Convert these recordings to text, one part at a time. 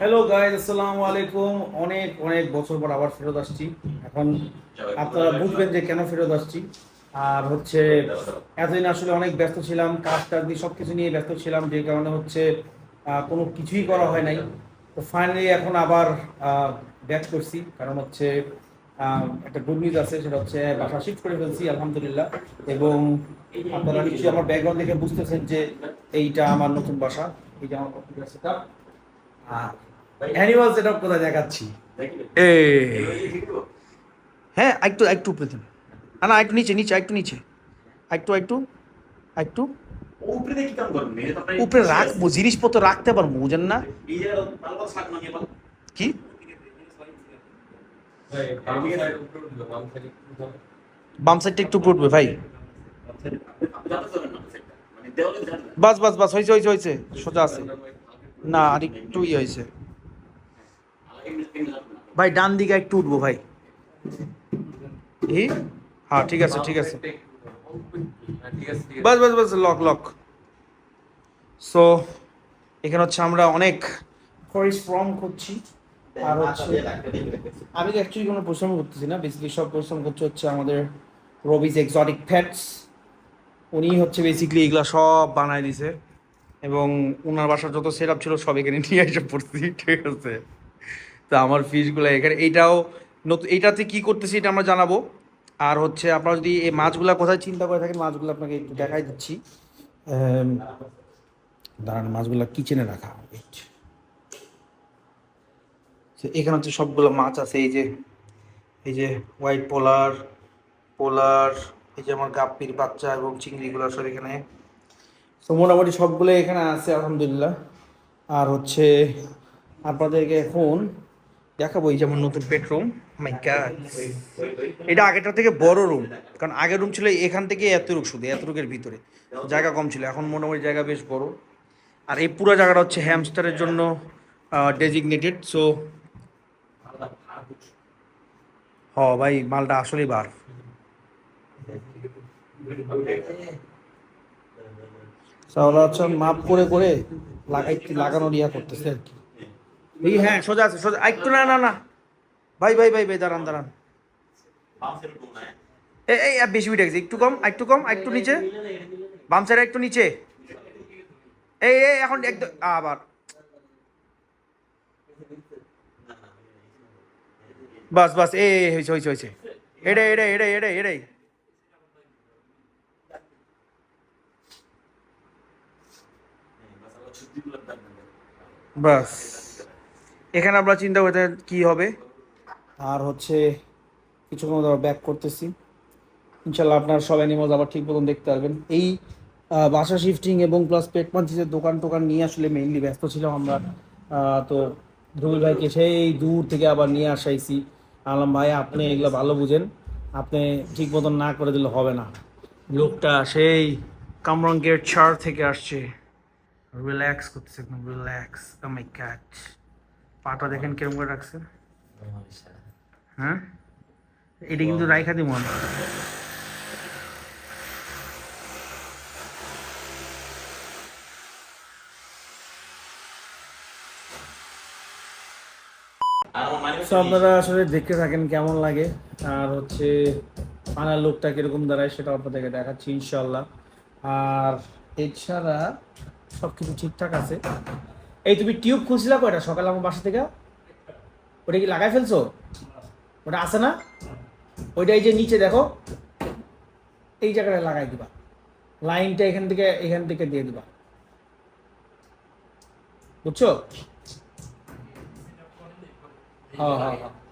Hello guys আসসালামু আলাইকুম। অনেক অনেক বছর পর আবার ফেরত আসছি। এখন আপনারা বুঝবেন যে কেন ফেরত আসছি। আর হচ্ছে এতদিন আসলে অনেক ব্যস্ত ছিলাম কাজ টাজ দিয়ে সব কিছু নিয়ে ব্যস্ত ছিলাম যে কারণে হচ্ছে কোনো কিছুই করা হয় নাই। তো ফাইনালি এখন আবার ব্যাক করছি। কারণ হচ্ছে একটা গুড নিউজ আছে সেটা হচ্ছে বাসা শিফট করে ফেলছি আলহামদুলিল্লাহ। এবং আপনারা নিশ্চয়ই আমার ব্যাকগ্রাউন্ড দেখে বুঝতেছেন যে এইটা আমার নতুন বাসা এইটা আমার computer set animal set up কোথায় দেখাচ্ছি? হ্যাঁ একটু একটু উপরে দিন না না একটু নিচে নিচে একটু নিচে। একটু একটু একটু। উপরে রাখব জিনিসপত্র রাখতে পারব বুঝেন না? কি? বাম সাইডটা একটু উঠবে ভাই। আপনি যাতে করেন না সেটা মানে বাস বাস বাস হয়েছে হয়েছে হয়েছে। সোজা আছে। না আর একটু ইয়ে হয়েছে। ভাই ডান দিকে একটু উঠবো ভাই। হ্যাঁ ঠিক আছে ঠিক আছে। বাস বাস বাস লক লক সো এখানে হচ্ছে আমরা অনেক পরিশ্রম করছি। আর হচ্ছে আমি অ্যাকচুয়ালি কোনো পরিশ্রম করতেছি না। বেসিক্যালি সব পরিশ্রম করছে হচ্ছে আমাদের রবিজ এক্সটিক ফ্যাটস উনি হচ্ছে বেসিক্যালি এগুলা সব বানায় দিছে। এবং ওনার বাসার যত সেট ছিল সব এখানে নিয়ে এসে পড়ছি, ঠিক আছে? তো আমার ফিশগুলো এখানে এইটাও নতুন এইটাতে কি করতেছি এটা আমরা জানাব। আর হচ্ছে আপনারা যদি এই মাছগুলা কোথায় চিন্তা করে থাকেন, মাছগুলো আপনাকে একটু দেখাই দিচ্ছি। দাঁড়ান, মাছগুলো কিচেনে রাখা এখানে হচ্ছে সবগুলো মাছ আছে, এই যে এই যে হোয়াইট পোলার পোলার এই যে আমার গাপ্পির বাচ্চা এবং চিংড়িগুলো সব এখানে। তো মোটামুটি সবগুলো এখানে আছে, আলহামদুলিল্লাহ। আর হচ্ছে আপনাদেরকে এখন দেখাবো এই যেমন নতুন বেডরুম গড এটা আগেরটা থেকে বড় রুম কারণ আগের রুম ছিল এখান থেকে এতটুক শুধু এতটুকের ভিতরে। জায়গা কম ছিল, এখন মোটামুটি জায়গা বেশ বড়। আর এই পুরো জায়গাটা হচ্ছে হ্যামস্টারের জন্য ডেজিগনেটেড সো হ, ভাই, মালটা আসলেই বার। তাহলে হচ্ছে মাপ করে করে লাগাই লাগানোর ইয়া করতেছে আর কি। এই হ্যাঁ সোজা আছে সোজা একটু না না না। ভাই ভাই ভাই ভাই দাঁড়ান দাঁড়ান। এই এই বেশি উঠে গেছে একটু কম একটু কম একটু নিচে। বাম সাইডে একটু নিচে। এই এই এখন একদম আবার। বাস বাস এই, হয়েছে হয়েছে হয়েছে এটাই এটাই এটাই এটাই এটাই বাস। এখানে আমরা চিন্তা করতে কি হবে? আর হচ্ছে কিছুক্ষণ মতো ব্যাক করতেছি। ইনশাল্লাহ আপনার সব অ্যানিমালস আবার ঠিক মতন দেখতে পারবেন। এই বাসা শিফটিং এবং প্লাস পেট মান্থিসের দোকান টোকান নিয়ে আসলে মেইনলি ব্যস্ত ছিলাম আমরা। তো ধ্রুবল ভাইকে সেই দূর থেকে আবার নিয়ে আসাইছি। আলম ভাই, আপনি এগুলো ভালো বুঝেন। আপনি ঠিক মতন না করে দিলে হবে না। লোকটা সেই কামরঙ্গের চার থেকে আসছে। রিল্যাক্স করতেছে একদম রিল্যাক্স মাই ক্যাট পাটা দেখেন কীরকম করে রাখছে। হ্যাঁ? এটা কিন্তু রাইখা দিব মানে তো আপনারা আসলে দেখতে থাকেন কেমন লাগে। আর হচ্ছে আনার লোকটা কীরকম দাঁড়ায় সেটা আপনাদেরকে দেখাচ্ছি ইনশাল্লাহ আর এছাড়া সব কিছু ঠিকঠাক আছে। এই তুমি টিউব খুঁজছিলা কয়টা? সকালে আমার বাসা থেকে? ওটা কি লাগাই ফেলছো? ওটা আছে না? ওইটা এই যে নিচে দেখো। এই জায়গাটায় লাগাই দিবা। লাইনটা এখান থেকে এখান থেকে দিয়ে দিবা। বুঝছ? হ্যাঁ হ্যাঁ হ্যাঁ।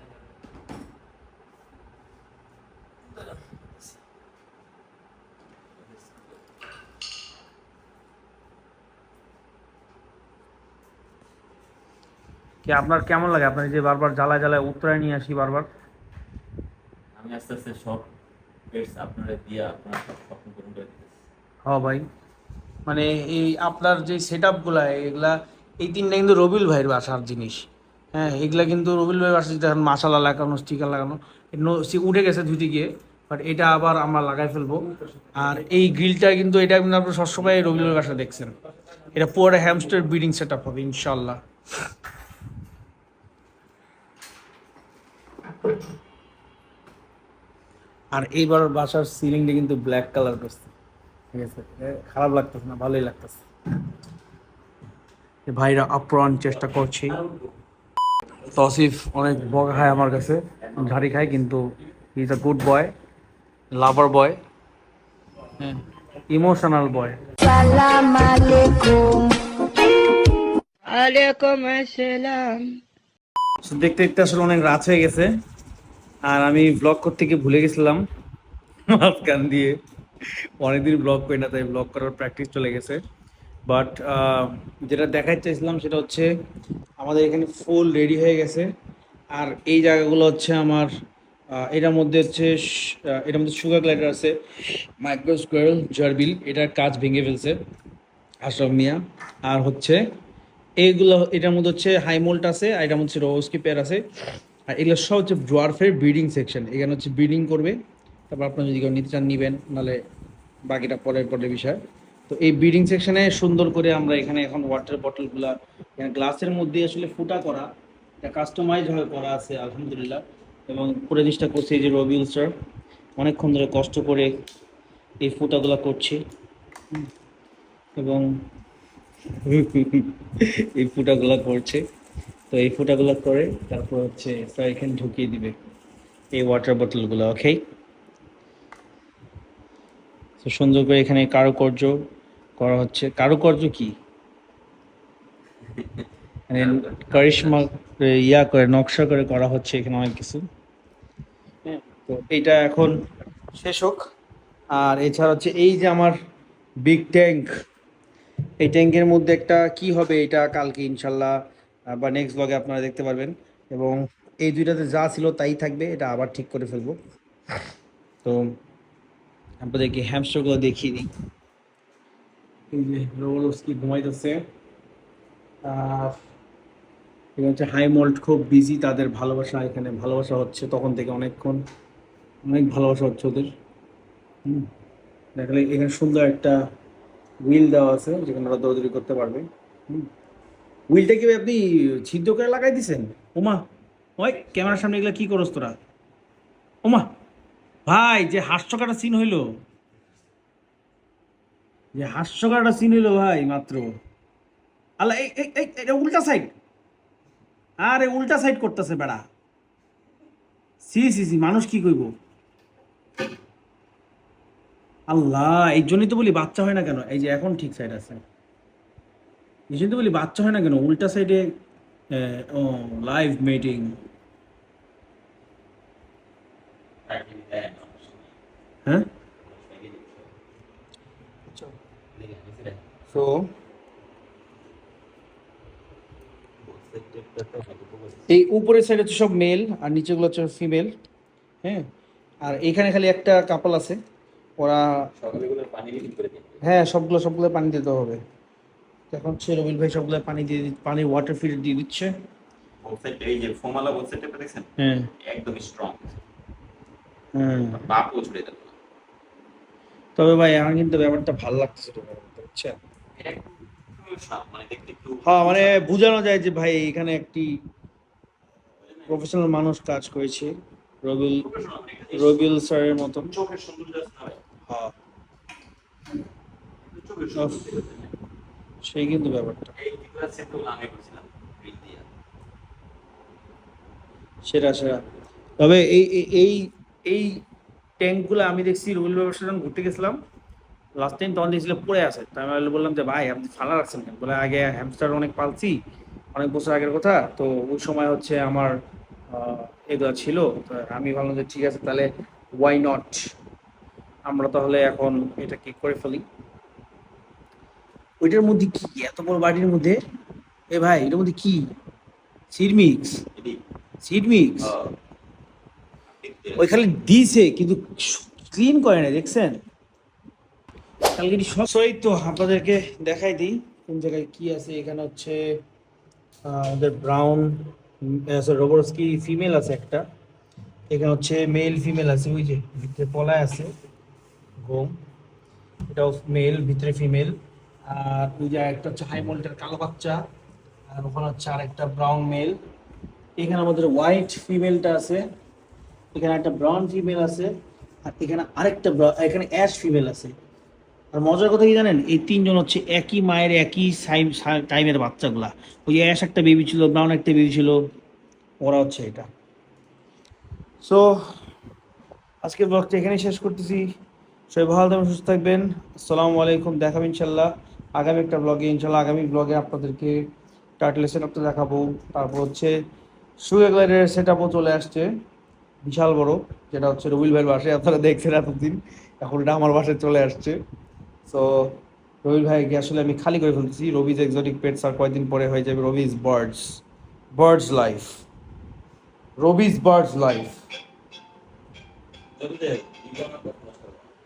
কি আপনার কেমন লাগে? আপনার যে বারবার জ্বালায় জ্বালায় উত্তরায় নিয়ে আসি বারবার। আমি আস্তে আস্তে সব পেটস আপনারা দিয়ে আপনারা সব স্বপ্ন পূরণ করে দিতেছি। হ্যাঁ ভাই। মানে এই আপনার যে সেট আপগুলা এগুলা এই তিনটা কিন্তু রবিল ভাইয়ের বাসার জিনিস। হ্যাঁ এগুলা কিন্তু রবিল ভাইয়ের বাসার দেখেন মাসালা লাগানো স্টিকার লাগানো। উঠে গেছে ধুইতে গিয়ে বাট এটা আবার আমরা লাগাই ফেলব। আর এই গ্রিলটা কিন্তু এটা কিন্তু আপনার সবসময় রবিল ভাইয়ের বাসা দেখছেন। এটা পুরো হ্যামস্টার ব্রিডিং সেট আপ হবে ইনশাল্লাহ। আর এইবার বাসার সিলিংটা কিন্তু ব্ল্যাক কালার করছে। ঠিক আছে? খারাপ লাগতেছে না ভালোই লাগতেছে। ভাইরা আপ্রাণ চেষ্টা করছি। তসিফ অনেক বকা খায় আমার কাছে। ঝাড়ি খায় কিন্তু is a good boy lover boy হ্যাঁ ইমোশনাল বয় সালাম আলাইকুম। আলাইকুম আসসালাম। দেখতে দেখতে আসলে অনেক রাত হয়ে গেছে। আর আমি ব্লগ করতে গিয়ে ভুলে গেছিলাম। মাঝখান দিয়ে অনেকদিন ব্লগ করি না, তাই ব্লগ করার প্র্যাকটিস চলে গেছে। বাট যেটা দেখাতে চাইছিলাম সেটা হচ্ছে আমাদের এখানে ফুল রেডি হয়ে গেছে। আর এই জায়গাগুলো হচ্ছে আমার এটার মধ্যে হচ্ছে এটার মধ্যে সুগার গ্লাইডার আছে। মাইক্রো স্কোয়ার জার্বিল এটার কাজ ভেঙে ফেলছে। আশরাফ মিয়া। আর হচ্ছে এইগুলো এটার মধ্যে হচ্ছে হাইমোল্ট আছে, আর এটার মধ্যে রোস্কি পেয়ার আছে। আর এগুলো সব হচ্ছে ড্রোয়ার্ফের ব্রিডিং সেকশন এখানে হচ্ছে ব্রিডিং করবে। তারপর আপনার যদি কেউ নিতে চান, নিবেন, নাহলে বাকিটা পরের পরের বিষয়। তো এই ব্রিডিং সেকশনে সুন্দর করে আমরা এখানে এখন ওয়াটার বটলগুলা এখানে গ্লাসের মধ্যে আসলে ফুটা করা, এটা কাস্টমাইজ ভাবে করা আছে, আলহামদুলিল্লাহ। এবং পুরো জিনিসটা করছে এই যে রবিউল স্যার অনেকক্ষণ ধরে কষ্ট করে এই ফুটাগুলা করছে। এবং এই ফুটাগুলা করছে তো এই ফুটাগুলা করে তারপর হচ্ছে এখানে ঢুকিয়ে দিবে। এই ওয়াটার বোতলগুলো ওকে তো সুন্দর করে এখানে কারুকার্য করা হচ্ছে। কারুকার্য কি? মানে কারিশমা ইয়া করে নকশা করে করা হচ্ছে এখানে অনেক কিছু। হ্যাঁ। তো এইটা এখন শেষ হোক। আর এছাড়া হচ্ছে এই যে আমার বিগ ট্যাঙ্ক এই ট্যাঙ্কের মধ্যে একটা কি হবে এটা কালকে ইনশাল্লাহ বা নেক্সট ব্লগে আপনারা দেখতে পারবেন। এবং এই দুইটাতে যা ছিল তাই থাকবে, এটা আবার ঠিক করে ফেলব। তো আপনাদেরকে হ্যামস্টারগুলো দেখিয়ে দিই। এই যে ঘুমাইতেছে। এখানে হচ্ছে হাই মোল্ড খুব বিজি তাদের ভালোবাসা, এখানে ভালোবাসা হচ্ছে তখন থেকে অনেকক্ষণ। অনেক ভালোবাসা হচ্ছে ওদের। হুম দেখালে এখানে সুন্দর একটা হুইল দেওয়া আছে, যেখানে ওরা দৌড়দৌড়ি করতে পারবে। হুম। হুইলটা কি আপনি ছিদ্র করে লাগাই দিছেন? ওমা, ওই ক্যামেরার সামনে এগুলো কি করস তোরা? ওমা, ভাই, যে হাস্যকাটা সিন হইল। যে হাস্যকাটা সিন হইল ভাই, মাত্র। আল্লাহ, এই এটা উল্টা সাইড আরে, উল্টা সাইড করতেছে বেড়া। সি সি সি মানুষ কি কইব? আল্লাহ, এই জন্যই তো বলি বাচ্চা হয় না কেন? এই যে এখন ঠিক সাইড আছে। এই জন্য তো বলি বাচ্চা হয় না কেন? উল্টা সাইডে ও লাইভ মিটিং হ্যাঁ? তো এই উপরের সাইড হচ্ছে সব মেল আর নিচেগুলো হচ্ছে ফিমেল হ্যাঁ? আর এখানে খালি একটা কাপল আছে। ওরা হ্যাঁ সবগুলো সবগুলো পানি দিতে হবে। এখন হচ্ছে রবিল ভাই সবগুলো পানি দিয়ে পানি ওয়াটার ফিল্টার দিয়ে দিচ্ছে। এই যে ফোমালা ওয়েবসাইটটা দেখছেন? হ্যাঁ। একদম স্ট্রং হ্যাঁ। বাপও ছুড়ে দেবে তবে ভাই আমার কিন্তু ব্যাপারটা ভালো লাগতেছে বুঝছেন? মানে হ্যাঁ মানে বোঝানো যায় যে ভাই এখানে একটি প্রফেশনাল মানুষ কাজ করেছে রবিউল professional, মানে রবিউল স্যারের মতন। চোখের সৌন্দর্য সেই কিন্তু ব্যাপারটা। সেটা সেটা। তবে এই, এই- এই ট্যাঙ্কগুলো আমি দেখছি রুবেল ব্যবসা যখন ঘুরতে গেছিলাম লাস্ট টাইম তখন দেখছিল পড়ে আছে। তাই আমি বললাম যে, ভাই, আপনি ফালা রাখছেন কেন? বলে, আগে হ্যামস্টার অনেক পালছি, অনেক বছর আগের কথা, তো ওই সময় হচ্ছে আমার এগুলো ছিল। তো আমি ভাবলাম যে, ঠিক আছে, তাহলে ওয়াই নট আমরা তাহলে এখন এটা কি করে ফেলি? ওইটার মধ্যে কি? এত বড় বাড়ির মধ্যে? এ ভাই এটার মধ্যে কি? সিডমিক্স এটি সিডমিক্স আহ, ওই খালি দিছে কিন্তু ক্লিন করে না দেখছেন? কালকে সবই তো আপনাদেরকে দেখাই দিই কোন জায়গায় কি আছে এখানে হচ্ছে আমাদের ব্রাউন রোবরস্কি ফিমেল আছে একটা। এখানে হচ্ছে মেল ফিমেল আছে ওই যে পলায় আছে। ঘুম। এটাও মেল ভিতরে ফিমেল আর ওই যে একটা হচ্ছে হাই মোল্টের কালো বাচ্চা। আর ওখানে হচ্ছে আর একটা ব্রাউন মেল এখানে আমাদের হোয়াইট ফিমেলটা আছে। এখানে একটা ব্রাউন ফিমেল আছে। আর এখানে আরেকটা এখানে অ্যাশ ফিমেল আছে। আর মজার কথা কি জানেন? এই তিনজন হচ্ছে একই মায়ের একই টাইমের বাচ্চাগুলা। ওই অ্যাশ একটা বেবি ছিল ব্রাউন একটা বেবি ছিল। ওরা হচ্ছে এটা। সো আজকের ব্লগটা এখানেই শেষ করতেছি। সবাই ভালো থাকবেন, সুস্থ থাকবেন। আসসালামু আলাইকুম দেখাবেন ইনশাল্লাহ। আগামী একটা ব্লগে ইনশাল্লাহ আগামী ব্লগে আপনাদেরকে টার্টলের সেট আপটা দেখাবো। তারপর হচ্ছে সুগার সেট আপও চলে আসছে। বিশাল বড়, যেটা হচ্ছে রবিল ভাইয়ের বাসায় আপনারা দেখছেন এতদিন। এখন এটা আমার বাসায় চলে আসছে। সো রবিল ভাইকে আসলে আমি খালি করে ফেলতেছি? রবিজ এক্সোটিক পেটস আর কয়েকদিন পরে হয়ে যাবে? রবিজ বার্ডস বার্ডস লাইফ রবিজ বার্ডস লাইফ